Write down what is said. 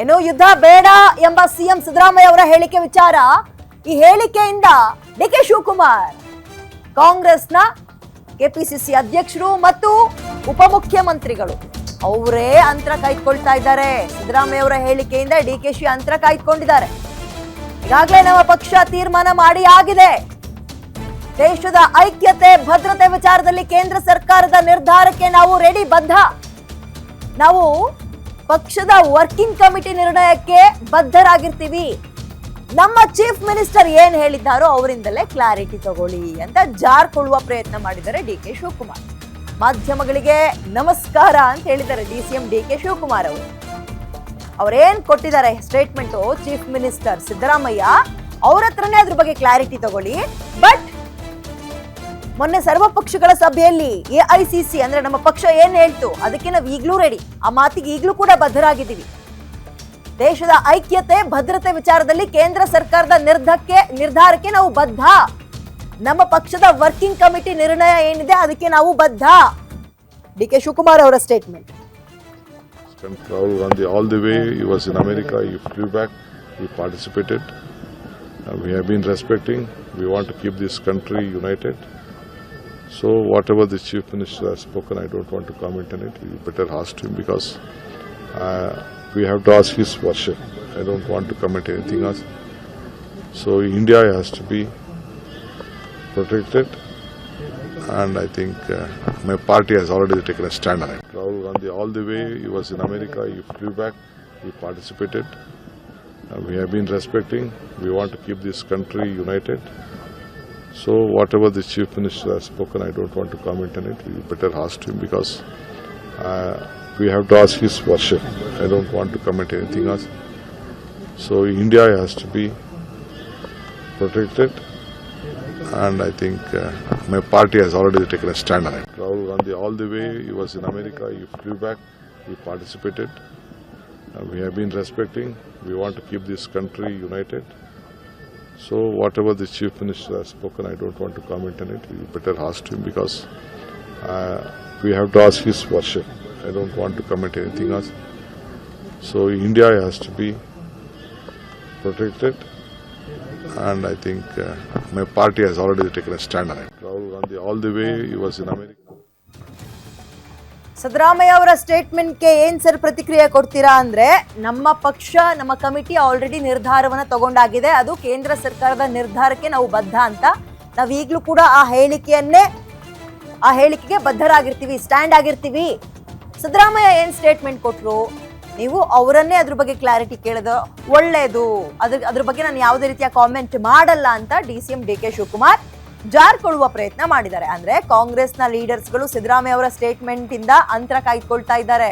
ಏನು ಯುದ್ಧ ಬೇಡ ಎಂಬ ಸಿಎಂ ಸಿದ್ದರಾಮಯ್ಯ ಅವರ ಹೇಳಿಕೆ ವಿಚಾರ. ಈ ಹೇಳಿಕೆಯಿಂದ ಡಿ ಕೆ ಶಿವಕುಮಾರ್, ಕಾಂಗ್ರೆಸ್ನ ಕೆಪಿಸಿಸಿ ಅಧ್ಯಕ್ಷರು ಮತ್ತು ಉಪಮುಖ್ಯಮಂತ್ರಿಗಳು ಅವರೇ ಅಂತರ ಕಾಯ್ದುಕೊಳ್ತಾ ಇದ್ದಾರೆ. ಸಿದ್ದರಾಮಯ್ಯ ಅವರ ಹೇಳಿಕೆಯಿಂದ ಡಿ ಕೆ ಶಿ ಅಂತರ ಕಾಯ್ದುಕೊಂಡಿದ್ದಾರೆ. ಈಗಾಗಲೇ ನಮ್ಮ ಪಕ್ಷ ತೀರ್ಮಾನ ಮಾಡಿ ಆಗಿದೆ. ದೇಶದ ಐಕ್ಯತೆ, ಭದ್ರತೆ ವಿಚಾರದಲ್ಲಿ ಕೇಂದ್ರ ಸರ್ಕಾರದ ನಿರ್ಧಾರಕ್ಕೆ ನಾವು ರೆಡಿ ಬದ್ಧ. ನಾವು ಪಕ್ಷದ ವರ್ಕಿಂಗ್ ಕಮಿಟಿ ನಿರ್ಣಯಕ್ಕೆ ಬದ್ಧರಾಗಿರ್ತೀವಿ. ನಮ್ಮ ಚೀಫ್ ಮಿನಿಸ್ಟರ್ ಏನ್ ಹೇಳಿದ್ದಾರೋ ಅವರಿಂದಲೇ ಕ್ಲಾರಿಟಿ ತಗೊಳ್ಳಿ ಅಂತ ಜಾರ್ಕೊಳ್ಳುವ ಪ್ರಯತ್ನ ಮಾಡಿದ್ದಾರೆ ಡಿ ಕೆ ಶಿವಕುಮಾರ್. ಮಾಧ್ಯಮಗಳಿಗೆ ನಮಸ್ಕಾರ ಅಂತ ಹೇಳಿದ್ದಾರೆ D C M D K Shivakumar ಅವರು. ಅವರೇನ್ ಕೊಟ್ಟಿದ್ದಾರೆ ಸ್ಟೇಟ್ಮೆಂಟ್ ಚೀಫ್ ಮಿನಿಸ್ಟರ್ ಸಿದ್ದರಾಮಯ್ಯ ಅವ್ರ ಹತ್ರನೇ ಅದ್ರ ಬಗ್ಗೆ ಕ್ಲಾರಿಟಿ ತಗೊಳ್ಳಿ. ಬಟ್ ಮೊನ್ನೆ ಸರ್ವ ಪಕ್ಷಗಳ ಸಭೆಯಲ್ಲಿ ಎಐಸಿಸಿ ಅಂದ್ರೆ ನಮ್ಮ ಪಕ್ಷ ಏನ್ ಹೇಳ್ತು? ಅದಕ್ಕೆ ನಾವು ಈಗ್ಲೂ ರೆಡಿ ಆ ಮಾತಿಗೆ ಈಗ್ಲೂ ಕೂಡ ಬದ್ಧರಾಗಿದ್ದೀವಿ. ದೇಶದ ಐಕ್ಯತೆ, ಭದ್ರತೆ ವಿಚಾರದಲ್ಲಿ ಕೇಂದ್ರ ಸರ್ಕಾರದ ನಿರ್ಧಕ್ಕೆ, ನಿರ್ಧಾರಕ್ಕೆ ನಾವು ಬದ್ಧ. ನಮ್ಮ ಪಕ್ಷದ ವರ್ಕಿಂಗ್ ಕಮಿಟಿ ನಿರ್ಣಯ ಏನಿದೆ ಅದಕ್ಕೆ ನಾವು ಬದ್ಧ. ಡಿ ಕೆ ಶಿವಕುಮಾರ್ ಅವರ statement Rahul Gandhi all the way you was in America you flew back you participated we have been respecting we want to keep this country united. So whatever the chief minister has spoken, I don't want to comment on it. You better ask him because uh, we have to ask his version. I don't want to comment anything else. So India has to be protected and I think uh, my party has already taken a stand on it. Rahul Gandhi, all the way, he was in America, he flew back, he participated. Uh, we have been respecting, we want to keep this country united. So whatever the chief minister has spoken, I don't want to comment on it. You better ask him because uh, we have to ask his version. I don't want to comment anything else. So India has to be protected and I think uh, my party has already taken a stand on it. Rahul Gandhi, all the way, he was in America, he flew back, he participated. Uh, we have been respecting, we want to keep this country united. So whatever the chief minister has spoken, I don't want to comment on it. You better ask him because uh, we have to ask his version. I don't want to comment anything else. So India has to be protected and I think uh, my party has already taken a stand on it. Rahul Gandhi, all the way, he was in America. Siddaramaiah ಅವರ ಸ್ಟೇಟ್ಮೆಂಟ್ಗೆ ಏನ್ sir ಪ್ರತಿಕ್ರಿಯೆ ಕೊಡ್ತೀರಾ ಅಂದ್ರೆ, ನಮ್ಮ ಪಕ್ಷ, ನಮ್ಮ committee already ನಿರ್ಧಾರವನ್ನ ತಗೊಂಡಾಗಿದೆ. ಅದು ಕೇಂದ್ರ ಸರ್ಕಾರದ ನಿರ್ಧಾರಕ್ಕೆ ನಾವು ಬದ್ಧ ಅಂತ ನಾವು ಈಗಲೂ ಕೂಡ ಆ ಹೇಳಿಕೆಯನ್ನೇ, ಆ ಹೇಳಿಕೆಗೆ ಬದ್ಧರಾಗಿರ್ತೀವಿ ಸ್ಟ್ಯಾಂಡ್ ಆಗಿರ್ತೀವಿ. ಸಿದ್ದರಾಮಯ್ಯ ಏನ್ ಸ್ಟೇಟ್ಮೆಂಟ್ ಕೊಟ್ರು? ನೀವು ಅವರನ್ನೇ ಅದ್ರ ಬಗ್ಗೆ ಕ್ಲಾರಿಟಿ ಕೇಳಿದ ಒಳ್ಳೇದು. ಅದ್ರ ಅದ್ರ ಬಗ್ಗೆ ನಾನು ಯಾವುದೇ ರೀತಿಯ ಕಾಮೆಂಟ್ ಮಾಡಲ್ಲ ಅಂತ D C M D K Shivakumar ಜಾರ್ಕೊಳ್ಳುವ ಪ್ರಯತ್ನ ಮಾಡಿದ್ದಾರೆ. ಅಂದ್ರೆ ಕಾಂಗ್ರೆಸ್ನ ಲೀಡರ್ಸ್ಗಳು ಸಿದ್ದರಾಮಯ್ಯ ಅವರ ಸ್ಟೇಟ್ಮೆಂಟ್ ಇಂದ ಅಂತರ ಕಾಯ್ದುಕೊಳ್ತಾ ಇದ್ದಾರೆ.